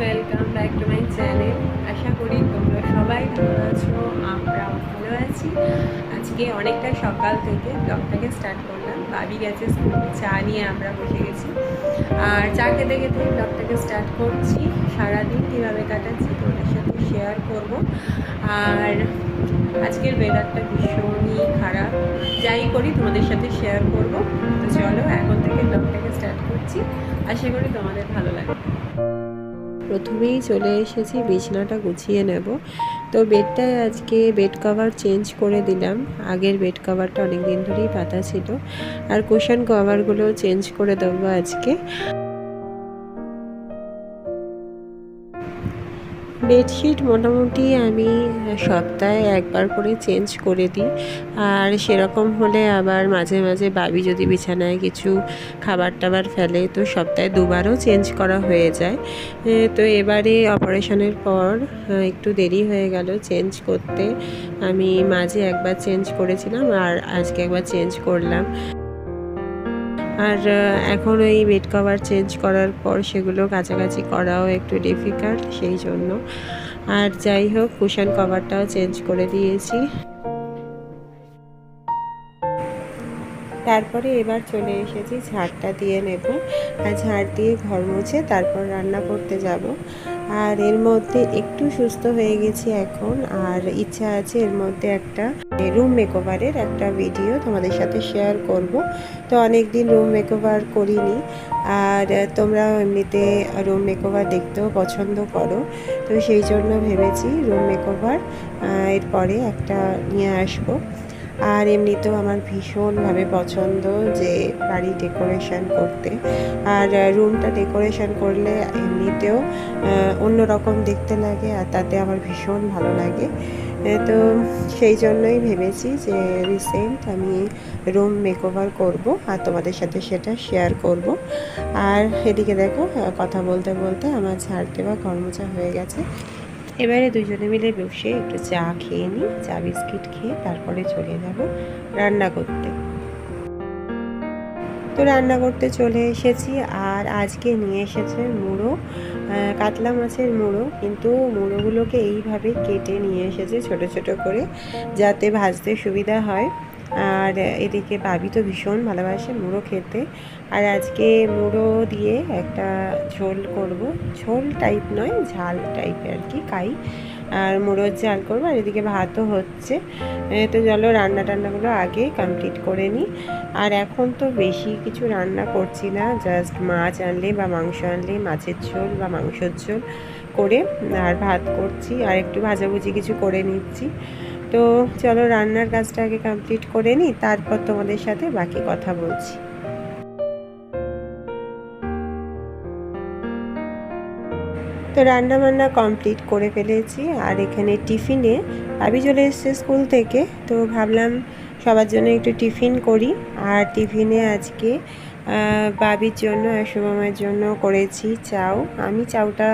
Welcome back to my channel আশা করি তোমরা সবাই ভালো আছো, আমরাও ভালো আছি। আজকে অনেকটা সকাল থেকে ব্লগটাকে স্টার্ট করলাম। বাবি গেছে চা নিয়ে আমরা বসে গেছি। আর চা খেতে খেতে ব্লগটাকে স্টার্ট করছি। সারাদিন কীভাবে কাটাচ্ছি তোমাদের সাথে শেয়ার করব। আর আজকের ওয়েদারটা ভীষণই খারাপ। যাই করি, তোমাদের সাথে শেয়ার করব। তো চলো, এখন থেকে ব্লগটাকে স্টার্ট করছি। আশা করি তোমাদের ভালো লাগবে। প্রথমেই চলে এসেছি, বিছনাটা গুছিয়ে নেব। তো বেডটায় আজকে বেড কভার চেঞ্জ করে দিলাম। আগের বেড কভারটা অনেক দিন ধরেই পাতা ছিল। আর কুশন কভারগুলো চেঞ্জ করে দেবো আজকে। বেডশিট মোটামুটি আমি সপ্তাহে একবার করে চেঞ্জ করে দিই। আর সেরকম হলে আবার মাঝে মাঝে বাবি যদি বিছানায় কিছু খাবার টাবার ফেলে, তো সপ্তাহে দুবারও চেঞ্জ করা হয়ে যায়। তো এবারে অপারেশনের পর একটু দেরি হয়ে গেল চেঞ্জ করতে। আমি মাঝে একবার চেঞ্জ করেছিলাম আর আজকে একবার চেঞ্জ করলাম। আর এখন ওই বেড কভার চেঞ্জ করার পর সেগুলো কাছাকাছি করাও একটু ডিফিকাল্ট সেই জন্য। আর যাই হোক কুশন কভারটাও চেঞ্জ করে দিয়েছি। তারপরে এবার চলে এসেছি, ঝাড়টা দিয়ে নেব। আর ঝাড় দিয়ে ঘর মুছে তারপর রান্না করতে যাব। আর এর মধ্যে একটু সুস্থ হয়ে গেছি এখন। আর ইচ্ছা আছে এর মধ্যে একটা রুম মেকওভারের একটা ভিডিও তোমাদের সাথে শেয়ার করব। তো অনেক দিন রুম মেকওভার করিনি। আর তোমরা এমনিতে রুম মেকওভার দেখতেও পছন্দ করো। তো সেই জন্য ভেবেছি রুম মেকওভার এরপরে একটা নিয়ে আসব। আর এমনিতেও আমার ভীষণভাবে পছন্দ যে বাড়ি ডেকোরেশন করতে। আর রুমটা ডেকোরেশন করলে এমনিতেও অন্যরকম দেখতে লাগে আর তাতে আমার ভীষণ ভালো লাগে। তো সেই জন্যই ভেবেছি যে রিসেন্ট আমি রুম মেকওভার করব আর তোমাদের সাথে সেটা শেয়ার করব। আর এদিকে দেখো কথা বলতে বলতে আমার ঝাড় দেওয়া কর্মচা হয়ে গেছে। এবারে দুজনে মিলে বসে একটু চা খেয়ে নিই, চা বিস্কিট খেয়ে তারপরে চলে যাব রান্না করতে। তো রান্না করতে চলে এসেছি আর আজকে নিয়ে এসেছে মুড়ো কাতলা মাছের মুড়ো। কিন্তু মুড়োগুলোকে এইভাবে কেটে নিয়ে এসেছে ছোট ছোট করে যাতে ভাজতে সুবিধা হয়। আর এদিকে বাবি তো ভীষণ ভালোবাসে মুড়ো খেতে। আর আজকে মুড়ো দিয়ে একটা ঝোল করব। ঝোল টাইপ নয়, ঝাল টাইপের আর কি কাই আর মুড়োর ঝাল করব আর এদিকে ভাতও হচ্ছে। তো চলো রান্না টান্নাগুলো আগে কমপ্লিট করে নিই। আর এখন তো বেশি কিছু রান্না করছি না জাস্ট মাছ আনলে বা মাংস আনলে, মাছের ঝোল বা মাংসের ঝোল করে আর ভাত করছি। আর একটু ভাজাভুজি কিছু করে নিচ্ছি। তো চলো রান্নার কাজটা আগে কমপ্লিট করে নিই, তারপর তোমাদের সাথে বাকি কথা বলছি। তো রান্না বান্না কমপ্লিট করে ফেলেছি, আর এখানে টিফিনে ভাবি চলে এসছে স্কুল থেকে, তো ভাবলাম সবার জন্য একটু টিফিন করি। আর টিফিনে আজকে বাবির জন্য আর শুভমের জন্য করেছি চাউ আমি চাউটা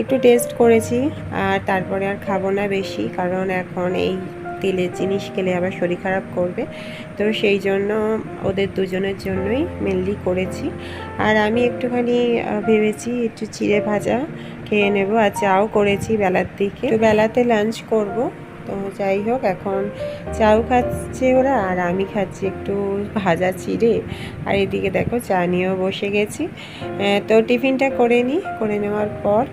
একটু টেস্ট করেছি, আর তারপরে আর খাব না বেশি, কারণ এখন এই তেলের জিনিস খেলে আবার শরীর খারাপ করবে। তো সেই জন্য ওদের দুজনের জন্যই মেনলি করেছি। আর আমি একটুখানি ভেবেছি একটু চিড়ে ভাজা খেয়ে নেব, আর চাও করেছি বেলার দিকে। তো বেলাতে লাঞ্চ করব। তো যাই হোক, এখন চাও খাচ্ছে ওরা আর আমি খাচ্ছি একটু ভাজা চিড়ে। আর এদিকে দেখো, চা নিয়েও বসে গেছি। তো টিফিনটা করে নিই করে নেওয়ার পর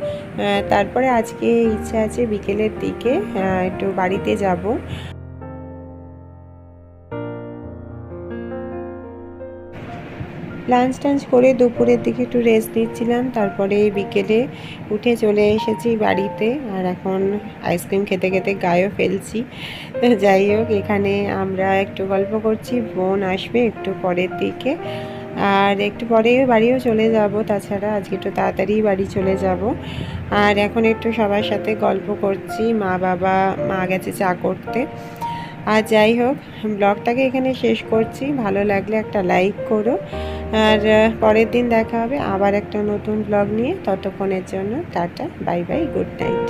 তারপরে আজকে ইচ্ছা আছে বিকেলের দিকে একটু বাড়িতে যাব। লাঞ্চ টাঞ্চ করে দুপুরের দিকে একটু রেস্ট নিচ্ছিলাম। তারপরে বিকেলে উঠে চলে এসেছি বাড়িতে। আর এখন আইসক্রিম খেতে খেতে গায়েও ফেলছি। যাই হোক, এখানে আমরা একটু গল্প করছি, বোন আসবে একটু পরের দিকে। আর একটু পরে বাড়িও চলে যাব, তাছাড়া আজকে একটু তাড়াতাড়ি বাড়ি চলে যাব। আর এখন একটু সবার সাথে গল্প করছি, মা বাবা, মা গেছে চা করতে। আর যাই হোক, ব্লগটাকে এখানে শেষ করছি। ভালো লাগলে একটা লাইক করো। আর পরের দিন দেখা হবে আবার একটা নতুন ব্লগ নিয়ে। ততক্ষণের জন্য tata bye bye good night